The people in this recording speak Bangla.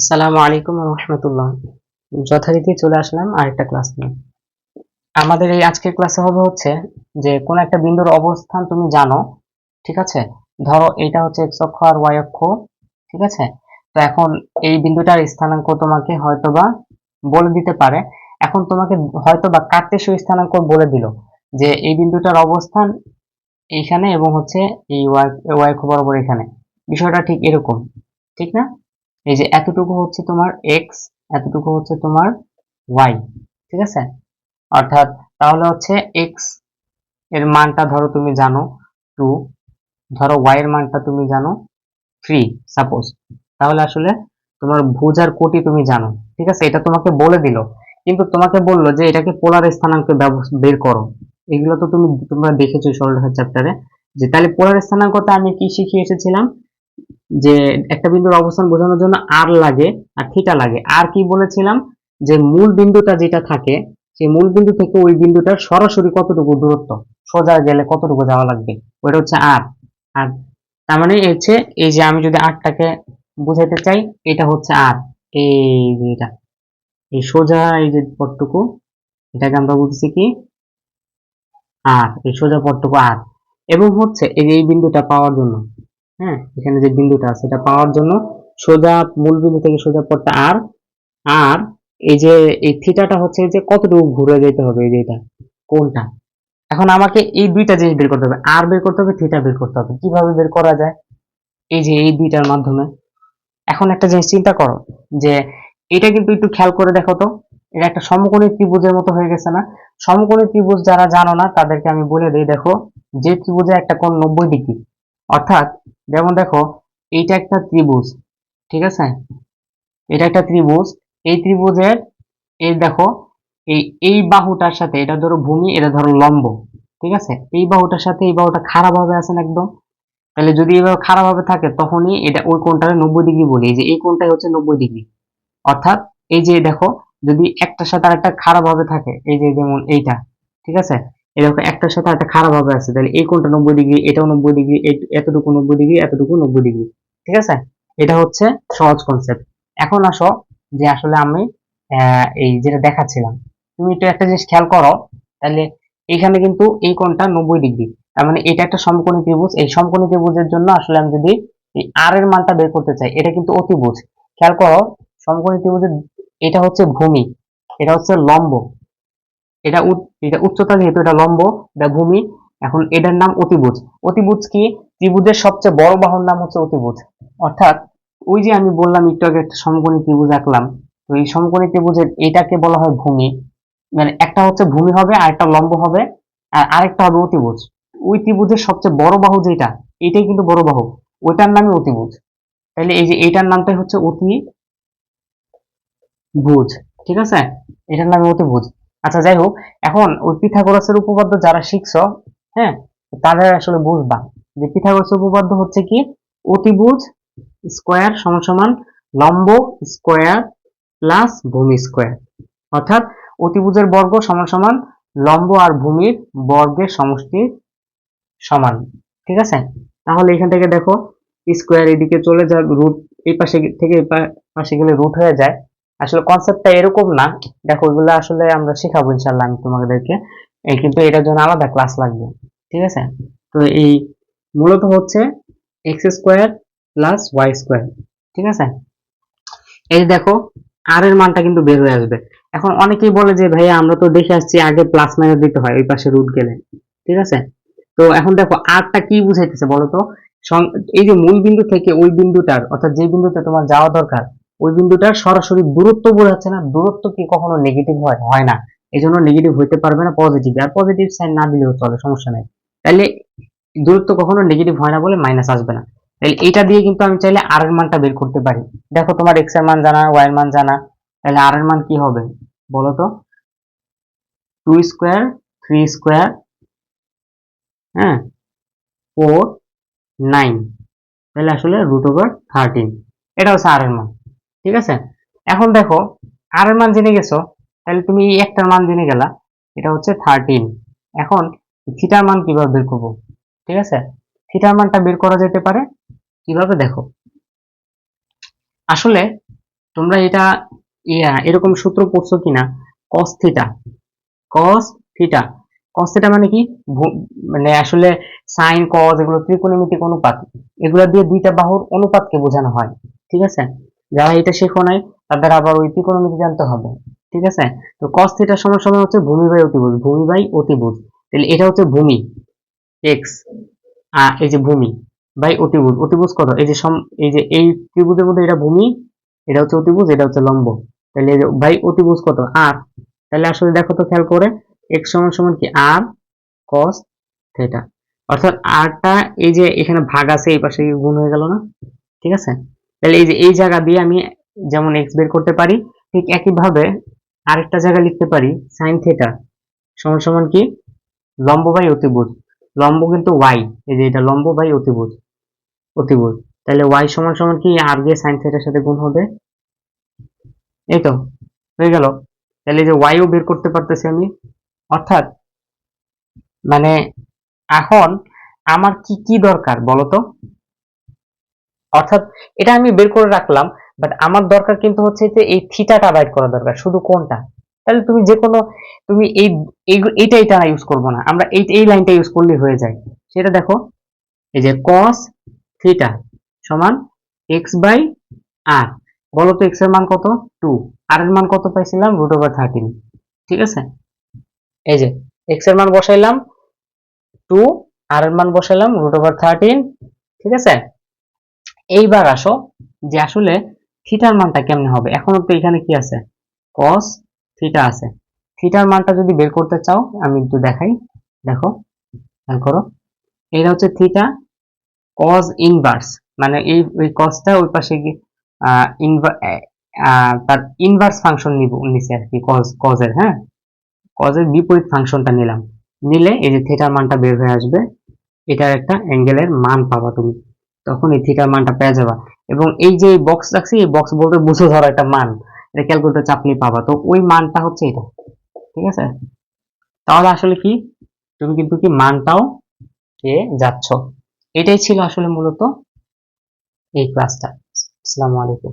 আসসালামু আলাইকুম রহমতুল্লাহ। যথারীতি চলে আসলাম আরেকটা ক্লাস নিয়ে। আমাদের এই আজকের ক্লাসে হবে হচ্ছে যে, কোন একটা বিন্দুর অবস্থান তুমি জানো, ঠিক আছে? ধরো এইটা হচ্ছে এক্স অক্ষ আর ওয়াই অক্ষ, ঠিক আছে? তো এখন এই বিন্দুটার স্থানাঙ্ক তোমাকে হয়তোবা বলে দিতে পারে। এখন তোমাকে হয়তোবা কার্তেশীয় স্থানাঙ্ক বলে দিল যে, এই বিন্দুটার অবস্থান এইখানে এবং হচ্ছে এই ওয়াই ওয়াই অক্ষ বরাবর এখানে। বিষয়টা ঠিক এরকম, ঠিক না? এই যে এতটুকু হচ্ছে তোমার এক্স এতটুকু হচ্ছে তোমার ওয়াই ঠিক আছে? অর্থাৎ তাহলে হচ্ছে এক্সের মানটা ধরো তুমি জানো টু ধরো ওয়াই এর মানটা তুমি জানো থ্রি সাপোজ তাহলে আসলে তোমার ভুজ আর কোটি তুমি জানো, ঠিক আছে? এটা তোমাকে বলে দিল। কিন্তু তোমাকে বলল যে এটাকে পোলার স্থানাঙ্কে বের করো। এগুলো তো তুমি, তোমরা দেখেছ সরলরেখার চ্যাপ্টারে যে তাহলে পোলার স্থানাঙ্কতে আমি কি শিখিয়ে এসেছিলাম? যে একটা বিন্দুর অবস্থান বোঝানোর জন্য আর লাগে আর থিটা লাগে। আর কি বলেছিলাম? যে মূল বিন্দুটা যেটা থাকে, সেই মূল বিন্দু থেকে ওই বিন্দুটার সরাসরি কতটুকু দূরত্ব? সোজা গেলে কতটুকু যাওয়া লাগবে? ওটা হচ্ছে আর আর তার মানে হচ্ছে, এই যে আমি যদি আরটাকে বুঝাইতে চাই, এটা হচ্ছে আর এই যে এটা। এই সোজা এই যে পথটুকু এটাকে আমরা বলতেছি কি? আর এই সোজা পথটুকু আর এবং হচ্ছে এই বিন্দুটা পাওয়ার জন্য হ্যাঁ এখানে যে বিন্দুটা আছে, এটা পাওয়ার জন্য সোজা মূল বিন্দু থেকে সোজা পথটা আর আর এই যে, এই থিটাটা হচ্ছে যে কতটুকু ঘুরে যেতে হবে, এই যে এটা কোনটা এখন আমাকে এই দুইটা জিনিস বের করতে হবে, আর বের করতে হবে, থিটা বের করতে হবে। কীভাবে বের করা যায়? এই যে, এই দুইটার মাধ্যমে। এখন একটা জিনিস চিন্তা করো, যে এটা কিন্তু একটু খেয়াল করে দেখো তো, এটা একটা সমকোণী ত্রিভুজের মতো হয়ে গেছে না? সমকোণী ত্রিভুজ যারা জানো না, তাদেরকে আমি বলে দিই, দেখো, যে ত্রিভুজে একটা কোণ নব্বই ডিগ্রি, অর্থাৎ যেমন দেখো, এইটা একটা ত্রিভুজ, ঠিক আছে? এটা একটা ত্রিভুজ, এই ত্রিভুজের, এই দেখো, এই এই বাহুটার সাথে, এটা ধরো ভূমি, এটা ধরো লম্ব, ঠিক আছে? এই বাহুটার সাথে এই বাহুটা খারাপ ভাবে আছে একদম? তাহলে যদি এইভাবে খারাপ ভাবে থাকে, তখনই এটা ওই কোণটারে নব্বই ডিগ্রি বলি যে এই কোণটাই হচ্ছে নব্বই ডিগ্রি। অর্থাৎ এই যে দেখো, যদি একটার সাথে আরেকটা খারাপ ভাবে থাকে, এই যে যেমন এইটা, ঠিক আছে? দেখো, একটার সাথে একটা খারাপ ভাবে আছে। তাহলে এই কোণটা নব্বই ডিগ্রি এটাও নব্বই ডিগ্রি এতটুকু নব্বই ডিগ্রি এতটুকু নব্বই ডিগ্রি ঠিক আছে? এটা হচ্ছে সহজ কনসেপ্ট এখন আসো যে আসলে আমি এই যেটা দেখাচ্ছিলাম। তুমি একটু একটা জিনিস খেয়াল করো, তাহলে এখানে কিন্তু এই কোণটা নব্বই ডিগ্রি তার মানে এটা একটা সমকোণী ত্রিভুজ। এই সমকোণী ত্রিভুজের জন্য আসলে আমি যদি এই আর এর মানটা বের করতে চাই, এটা কিন্তু অতিভুজ। খেয়াল করো, সমকোণী ত্রিভুজের, এটা হচ্ছে ভূমি, এটা হচ্ছে লম্ব। এটা এটা উচ্চতা যেহেতু এটা লম্ব, এটা ভূমি, এখন এটার নাম অতিভুজ। অতিভুজ কি? ত্রিভুজের সবচেয়ে বড় বাহুর নাম হচ্ছে অতিভুজ। অর্থাৎ ওই যে আমি বললাম একটু আগে একটা সমকোণী ত্রিভুজ আঁকলাম, তো এই সমকোণী ত্রিভুজের এটাকে বলা হয় ভূমি। মানে একটা হচ্ছে ভূমি হবে আর একটা লম্ব হবে, আর আরেকটা হবে অতিভুজ। ওই ত্রিভুজের সবচেয়ে বড় বাহু যেটা, এটাই কিন্তু বড় বাহু। ওইটার নামই অতিভুজ। তাহলে এই যে এইটার নামটাই হচ্ছে অতি ভুজ ঠিক আছে? এটার নামে অতিভুজ। আচ্ছা যাই হোক, এখন ওই পিথাগোরাসের উপপাদ্য যারা শিখছ হ্যাঁ তাদের আসলে বুঝবা যে পিথাগোরাসের উপপাদ্য হচ্ছে কি? অতিভুজ স্কোয়ার সমান সমান লম্ব স্কোয়ার প্লাস ভূমি স্কোয়ার। অর্থাৎ অতিভুজের বর্গ সমান সমান লম্ব আর ভূমির বর্গের সমষ্টির সমান। ঠিক আছে? তাহলে এখান থেকে দেখো, স্কোয়ার এদিকে চলে যায় রুট এই পাশে থেকে এই পাশে গেলে রুট হয়ে যায়। আসলে কনসেপ্টটা এরকম না। দেখো, ওইগুলো আসলে আমরা শেখাবো ইনশাল্লাহ আমি তোমাদেরকে। এই কিন্তু এটার জন্য আলাদা ক্লাস লাগবে, ঠিক আছে? তো এই মূলত হচ্ছে x square plus y square ঠিক আছে? এই দেখো আর এর মানটা কিন্তু বের হয়ে আসবে। এখন অনেকেই বলে যে, ভাইয়া, আমরা তো দেখে আসছি আগে প্লাস মাইনাস দিতে হয় ওই পাশে রুট গেলে। ঠিক আছে? তো এখন দেখো আরটা কি বুঝাইতেছে বলো তো? এই যে মূল বিন্দু থেকে ওই বিন্দুটার, অর্থাৎ যে বিন্দুতে তোমার যাওয়া দরকার ওই বিন্দুটার সরাসরি দূরত্ব বোঝাচ্ছে না। দূরত্ব কি কখনো নেগেটিভ হয়? হয় না। এই জন্য নেগেটিভ হইতে পারবে না পজিটিভ আর পজিটিভ সাইন না দিলেও চলে, সমস্যা নেই। তাহলে দূরত্ব কখনো নেগেটিভ হয় না বলে মাইনাস আসবে না। তাহলে এটা দিয়ে কিন্তু আমি চাইলে আর এর মানটা বের করতে পারি। দেখো তোমার এক্সের মান জানা ওয়াই এর মান জানা। তাহলে আর এর মান কি হবে? বলো তো? টু স্কোয়ার থ্রি স্কোয়ার হ্যাঁ? ফোর নাইন তাহলে আসলে রুট ওভার থার্টিন এটা হচ্ছে আর এর মান। ঠিক আছে? এখন দেখো আর এর মান জেনে গেছো? তাহলে তুমি এই একটার মান জেনে গেলা। এটা হচ্ছে থার্টিন এখন থিটার মান কীভাবে বের করব? ঠিক আছে? থিটার মানটা বের করা যেতে পারে। কীভাবে দেখো? আসলে তোমরা এটা এরকম সূত্র পড়ছো কিনা? cos theta cos theta cos theta মানে কি? মানে আসলে সাইন cos এগুলো ত্রিকোণমিতিক অনুপাত। এগুলো দিয়ে দুইটা বাহুর অনুপাতকে বোঝানো হয়। ঠিক আছে? যারা এটা শেখো নাই, তাদের আবার ওই ত্রিকোণমিতি জানতে হবে, ঠিক আছে? তো cos থিটা সমান সমান হচ্ছে ভূমি বাই অতিভুজ ভূমি বাই অতিভুজ। তাহলে এটা হচ্ছে ভূমি আর এই যে ভূমি, বাই অতিভুজ। অতিভুজ কত? এই যে সম, এই যে এই ত্রিভুজের মধ্যে এটা ভূমি, এটা হচ্ছে অতিভুজ, এটা হচ্ছে লম্ব। তাহলে বাই অতিভুজ কত? আর তাহলে আসলে দেখো তো খেয়াল করে, x সমান সমান কি? r cos থিটা অর্থাৎ rটা এই যে এখানে ভাগ আছে, এই পাশে গুণ হয়ে গেল না? ঠিক আছে? তাহলে এই যে, এই জায়গা দিয়ে আমি যেমন x বের করতে পারি, ঠিক একইভাবে আরেকটা জায়গা লিখতে পারি, sin থিটা সমান সমান কি? লম্ব বাই অতিভুজ। লম্ব কিন্তু y, এই যে এটা লম্ব বাই অতিভুজ অতিভুজ। তাহলে y সমান সমান কি? আর দিয়ে সাইন থিটার সাথে গুণ হবে। এই তো, হয়ে গেল। তাহলে যে y ও বের করতে পারতেছি আমি। অর্থাৎ মানে এখন আমার কি কি দরকার বলো তো অর্থাৎ এটা আমি বের করে রাখলাম বাট আমার দরকার কিন্তু হচ্ছে যে এই থিটাটা বাইর করা দরকার, শুধু কোনটা? তাহলে তুমি যে কোনো তুমি এই, এই- এইটা এটা ইউজ করব না, আমরা এই এই লাইনটা ইউজ করলে হয়ে যায়। সেটা দেখো, এই যে cos থিটা সমান x বাই আর বলো তো x এর মান কত? টু আর এর মান কত পাইছিলাম? রুট ওভার থার্টিন ঠিক আছে? এই যে, x এর মান বসাইলাম টু আর এর মান বসাইলাম রুট ওভার থার্টিন ঠিক আছে? এইবার আসো যে আসলে থিটার মানটা কেমনে হবে? এখনও তো এখানে কি আছে? cos থিটা আছে। থিটার মানটা যদি বের করতে চাও, আমি একটু দেখাই। দেখো, খেয়াল করো। এটা হচ্ছে থিটা cos ইনভার্স মানে এই, ওই cosটা ওই পাশে গিয়ে তার ইনভার্স ফাংশন নিব নিচে আর কি, cos এর হ্যাঁ? এর বিপরীত ফাংশনটা নিলাম। নিলে এই যে থিটার মানটা বের হয়ে আসবে, এটার একটা অ্যাঙ্গেলের মান পাবা তুমি। তখন এই থিটার মানটা পেয়ে যাবা। এবং এই যে বক্স রাখছি, এই বক্স বলতে বুঝো ধরো একটা মান। এটা ক্যালকুলেটর চাপলে পাবা। তো ওই মানটা হচ্ছে এটা। ঠিক আছে? তাহলে আসলে কি? তুমি কিন্তু কি মানটাও পেয়ে যাচ্ছ। এটাই ছিল আসলে মূলত এই ক্লাসটা আসসালামু আলাইকুম।